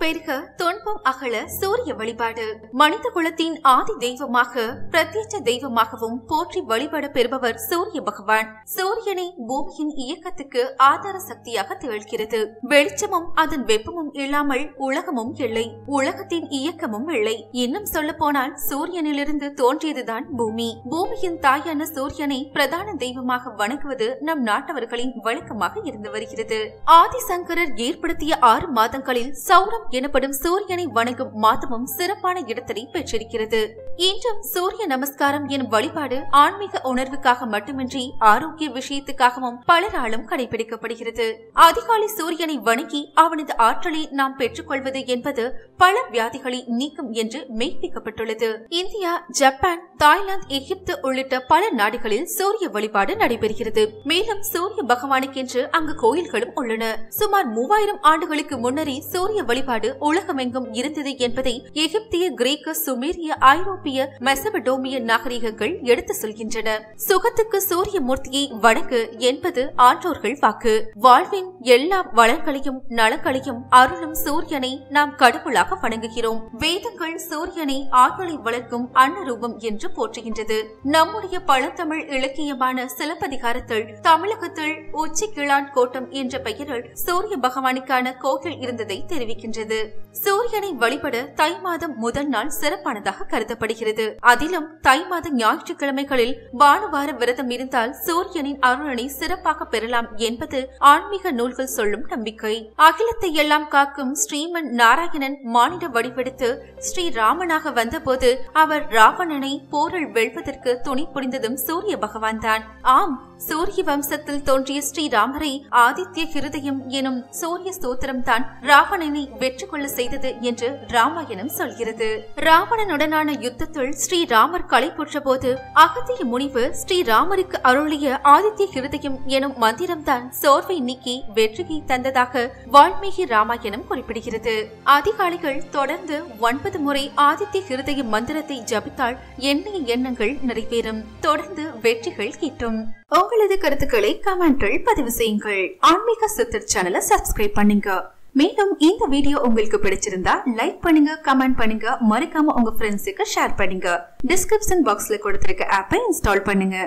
பெருக துன்பம் அகல சூரிய வழிபாடு. மனித குலத்தின் ஆதி தெய்வமாக பிரத்யட்ச தெய்வமாகவும் போற்றி வழிபட பெறுபவர் சூரிய பகவான். சூரியனை பூமியின் இயக்கத்துக்கு ஆதார சக்தியாக திகழ்கிறது. வெளிச்சமும் அதன் வெப்பமும் இல்லாமல் உலகமும் இல்லை. உலகத்தின் இயக்கமும் இல்லை. இன்னும் சொல்ல போனால் சூரியனிலிருந்து தோன்றியதுதான் பூமி. பூமியின் தாயான சூரியனை பிரதான தெய்வமாக வணங்குவது நம் நாட்டவர்களின் வழக்கமாக இருந்து வருகிறது. ஆதிசங்கரர் ஏற்படுத்திய ஆறு மாதங்களில் சௌரம் எனப்படும் சூரியனை வணங்கும் மாதமும் சிறப்பான இடத்தினை பெற்றிருக்கிறது. இன்றும் சூரிய நமஸ்காரம் எனும் வழிபாடு ஆன்மீக உணர்வுக்காக மட்டுமின்றி ஆரோக்கிய விஷயத்துக்காகவும் பலராலும் கடைபிடிக்கப்படுகிறது. அதிகாலை சூரியனை வணங்கி அவனது ஆற்றலை நாம் பெற்றுக்கொள்வது என்பது பல வியாதிகளை நீக்கும் என்று மெய்ப்பிக்கப்பட்டுள்ளது. இந்தியா ஜப்பான் தாய்லாந்து எகிப்து உள்ளிட்ட பல நாடுகளில் சூரிய வழிபாடு நடைபெறுகிறது. மேலும் சூரிய பகவானுக்கென்று அங்கு கோயில்களும் உள்ளன. சுமார் மூவாயிரம் ஆண்டுகளுக்கு முன்னரே சூரிய வழிபாடு உலகமெங்கும் இருந்தது என்பதை எகிப்திய கிரேக்க சுமேரிய ஐரோப்பிய மெசபடோமிய நாகரிகங்கள் எடுத்து சொல்கின்றன. சுகத்துக்கு சூரிய மூர்த்தியை வணக்கு என்பது ஆற்றோர்கள் வாக்கு. வாழ்வின் எல்லா வளங்களையும் நலங்களையும் அருளும் சூரியனை நாம் கடவுளாக வணங்குகிறோம். வேதங்கள் சூரியனை ஆற்றலை வளர்க்கும் அன்னரூபம் என்று போற்றுகின்றது. நம்முடைய பழந்தமிழ் இலக்கியமான சிலப்பதிகாரத்தில் தமிழகத்தில் உச்சி கிளான் கோட்டம் என்ற பெயரில் சூரிய பகவானுக்கான கோயில் இருந்ததை தெரிவிக்கின்றது சூரியனை வழிபட தை மாதம் முதல் நாள் சிறப்பானதாக கருதப்படுகிறது. அதிலும் தை மாத ஞாயிற்றுக்கிழமைகளில் பானுவார விரதம் இருந்தால் சூரியனின் அருளனை சிறப்பாக பெறலாம் என்பது ஆன்மீக நூல்கள் சொல்லும் நம்பிக்கை. அகிலத்தை எல்லாம் காக்கும் ஸ்ரீமன் நாராயணன் மானிட வடிவெடுத்து ஸ்ரீ ராமனாக வந்தபோது அவர் ராவணனை போரில் வெல்வதற்கு துணை புரிந்ததும் சூரிய பகவான் தான். ஆம் சூரிய வம்சத்தில் தோன்றிய ஸ்ரீராமரை ஆதித்ய ஹிருதயம் எனும் சூரிய ஸ்தோத்திரம் தான் ராவணனை பெற்றுக்கொள்ள செய்தது என்று ராமாயணம் சொல்கிறது. ராவணனுடனான யுத்தத்தில் ஸ்ரீராமர் களை போது அகத்திய முனிவு ஸ்ரீராமருக்கு அருளிய ஆதித்ய ஹிருதயம் எனும் மந்திரம்தான் சோர்வை நீக்கி வெற்றியை தந்ததாக வால்மீகி ராமாயணம் குறிப்பிடுகிறது. அதிகாலிகள் தொடர்ந்து ஒன்பது முறை ஆதித்ய ஹிருதய மந்திரத்தை ஜபித்தால் எண்ணிய எண்ணங்கள் நிறைவேறும். தொடர்ந்து வெற்றிகள் கிட்டும் உங்களது கருத்துக்களை கமெண்டில் பதிவு செய்யுங்கள். ஆன்மீக சித்தர் சேனலை சப்ஸ்கிரைப் பண்ணுங்க. மேலும் இந்த வீடியோ உங்களுக்கு பிடிச்சிருந்தா லைக் பண்ணுங்க கமெண்ட் பண்ணுங்க. மறக்காம உங்க ஃப்ரெண்ட்ஸுக்கு ஷேர் பண்ணுங்க. டிஸ்கிரிப்ஷன் பாக்ஸ்ல கொடுத்திருக்க ஆப்பை இன்ஸ்டால் பண்ணுங்க.